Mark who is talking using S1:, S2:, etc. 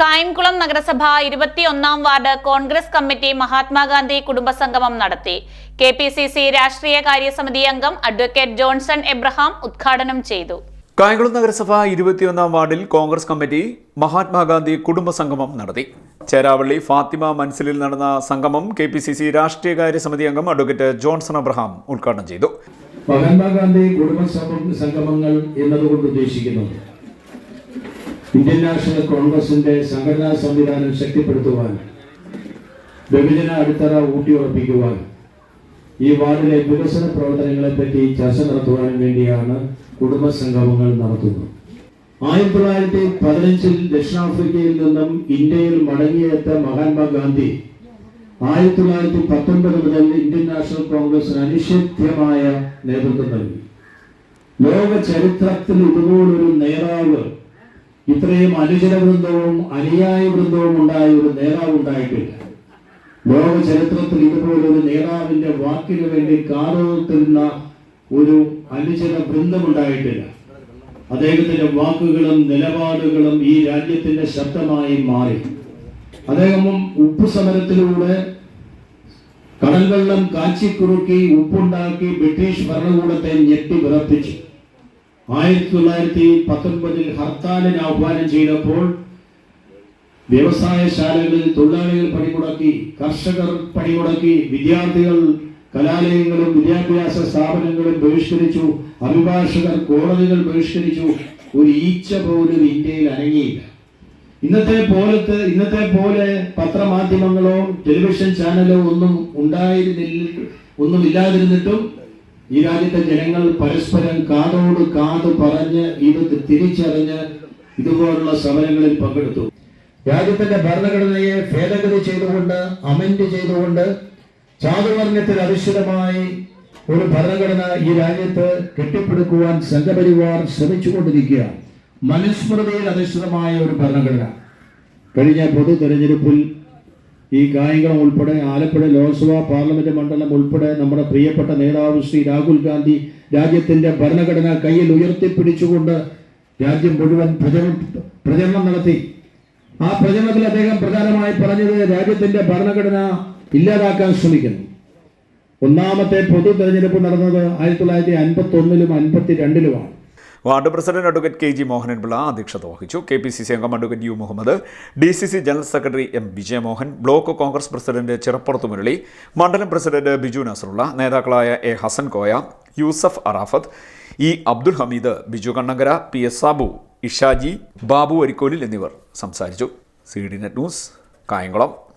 S1: കായംകുളം നഗരസഭ ഇരുപത്തിയൊന്നാം ward Congress committee Mahatma Gandhi കുടുംബസംഗമം നടത്തി. കെ പി സി സി രാഷ്ട്രീയ കാര്യസമിതി അംഗം അഡ്വക്കേറ്റ് ജോൺസൺ എബ്രഹാം ഉദ്ഘാടനം ചെയ്തു.
S2: കായംകുളം നഗരസഭ ഇരുപത്തിയൊന്നാം വാർഡിൽ കോൺഗ്രസ് കമ്മിറ്റി മഹാത്മാഗാന്ധി കുടുംബസംഗമം നടത്തി. ചേരാവള്ളി ഫാത്തിമ മൻസിലിൽ നടന്ന സംഗമം കെ പി സി സി രാഷ്ട്രീയകാര്യ സമിതി അംഗം അഡ്വക്കേറ്റ് ജോൺസൺ എബ്രഹാം ഉദ്ഘാടനം ചെയ്തു.
S3: മഹാത്മാഗാന്ധി കുടുംബ സംഗമങ്ങൾ എന്നതുകൊണ്ട് ഉദ്ദേശിക്കുന്നത് ഇന്ത്യൻ നാഷണൽ കോൺഗ്രസിന്റെ സംഘടനാ സംവിധാനം ശക്തിപ്പെടുത്തുവാൻ വിഭജന അടിത്തറ ഊട്ടിയുറപ്പിക്കുവാൻ ഈ വാർഡിലെ വികസന പ്രവർത്തനങ്ങളെ പറ്റി ചർച്ച നടത്തുവാനും വേണ്ടിയാണ് കുടുംബസംഗമങ്ങൾ നടത്തുന്നത്. ആയിരത്തി തൊള്ളായിരത്തി പതിനഞ്ചിൽ ദക്ഷിണാഫ്രിക്കയിൽ നിന്നും ഇന്ത്യയിൽ മടങ്ങിയെത്ത മഹാത്മാഗാന്ധി ആയിരത്തി തൊള്ളായിരത്തി പത്തൊൻപത് മുതൽ ഇന്ത്യൻ നാഷണൽ കോൺഗ്രസിന് അനിഷേധ്യമായ നേതൃത്വം നൽകി. ലോക ചരിത്രത്തിൽ ഇതുപോലൊരു നേതാവ് ഇത്രയും അനുചര വൃന്ദവും അനുയായ വൃന്ദവും ഉണ്ടായ ഒരു നേതാവ് ഉണ്ടായിട്ടില്ല. ലോക ചരിത്രത്തിൽ ഇതുപോലെ ഒരു നേതാവിന്റെ വാക്കിന് വേണ്ടി കാതോർത്തുന്ന ഒരു അനുചര വൃന്ദം ഉണ്ടായിട്ടില്ല. അദ്ദേഹത്തിന്റെ വാക്കുകളും നിലപാടുകളും ഈ രാജ്യത്തിന്റെ ശബ്ദമായി മാറി. അദ്ദേഹം ഉപ്പ് സമരത്തിലൂടെ കടൽവെള്ളം കാച്ചിക്കുറുക്കി ഉപ്പുണ്ടാക്കി ബ്രിട്ടീഷ് ഭരണകൂടത്തെ ഞെട്ടി വിറപ്പിച്ചു. ആയിരത്തി തൊള്ളായിരത്തി പത്തൊൻപതിൽ ഹർത്താലിന് ആഹ്വാനം ചെയ്തപ്പോൾ വ്യവസായശാലകളിൽ തൊഴിലാളികൾ പണിമുടക്കി കർഷകർ പണിമുടക്കി വിദ്യാർത്ഥികൾ കലാലയങ്ങളും വിദ്യാഭ്യാസ സ്ഥാപനങ്ങളും ബഹിഷ്കരിച്ചു അഭിഭാഷകർ കോടതികൾ ബഹിഷ്കരിച്ചു. ഒരു ഈച്ച പോലും ഇന്ത്യയിൽ അനങ്ങിയില്ല. ഇന്നത്തെ പോലത്തെ ഇന്നത്തെ പോലെ പത്രമാധ്യമങ്ങളോ ടെലിവിഷൻ ചാനലോ ഒന്നും ഉണ്ടായിരുന്നില്ല ഒന്നും ഇല്ലാതിരുന്നിട്ടും ഈ രാജ്യത്തെ ജനങ്ങൾ പരസ്പരം കാതോട് കാത് പറഞ്ഞ് ഇത് തിരിച്ചറിഞ്ഞ് ഇതുപോലുള്ള സമരങ്ങളിൽ പങ്കെടുത്തു. രാജ്യത്തിന്റെ ഭരണഘടനയെ ഭേദഗതി ചെയ്തുകൊണ്ട് അമെൻഡ് ചെയ്തുകൊണ്ട് ചാതുവർണത്തിൽ അധിഷ്ഠിതമായി ഒരു ഭരണഘടന ഈ രാജ്യത്ത് കെട്ടിപ്പടുക്കുവാൻ സംഘപരിവാർ ശ്രമിച്ചുകൊണ്ടിരിക്കുകയാണ്. മനുസ്മൃതിയിൽ അധിഷ്ഠിതമായ ഒരു ഭരണഘടന. കഴിഞ്ഞ പൊതു തെരഞ്ഞെടുപ്പിൽ ഈ കായംകുളം ഉൾപ്പെടെ ആലപ്പുഴ ലോക്സഭാ പാർലമെന്റ് മണ്ഡലം ഉൾപ്പെടെ നമ്മുടെ പ്രിയപ്പെട്ട നേതാവ് ശ്രീ രാഹുൽ ഗാന്ധി രാജ്യത്തിന്റെ ഭരണഘടന കയ്യിൽ ഉയർത്തിപ്പിടിച്ചുകൊണ്ട് രാജ്യം മുഴുവൻ പ്രചരണം നടത്തി. ആ പ്രചരണത്തിൽ അദ്ദേഹം പ്രധാനമായി പറഞ്ഞത് രാജ്യത്തിന്റെ ഭരണഘടന ഇല്ലാതാക്കാൻ ശ്രമിക്കുന്നു. ഒന്നാമത്തെ പൊതു തെരഞ്ഞെടുപ്പ് നടന്നത് ആയിരത്തി തൊള്ളായിരത്തി അൻപത്തി ഒന്നിലും അൻപത്തി രണ്ടിലുമാണ്
S2: ward president advocate K G Mohanan Pillai അധ്യക്ഷത വഹിച്ചു. കെ പി സി സി അംഗം advocate U Muhammad D C C general secretary M Vijayamohan block Congress president Chirappurathu Murali മണ്ഡലം പ്രസിഡന്റ് ബിജു നസറുള്ള നേതാക്കളായ A Hasan Koya Yusuf Arafath E Abdul Hameed Biju Kannankara P S Sabu Ishaji Babu അരിക്കോലിൽ എന്നിവർ സംസാരിച്ചു. C D net news Kayamkulam.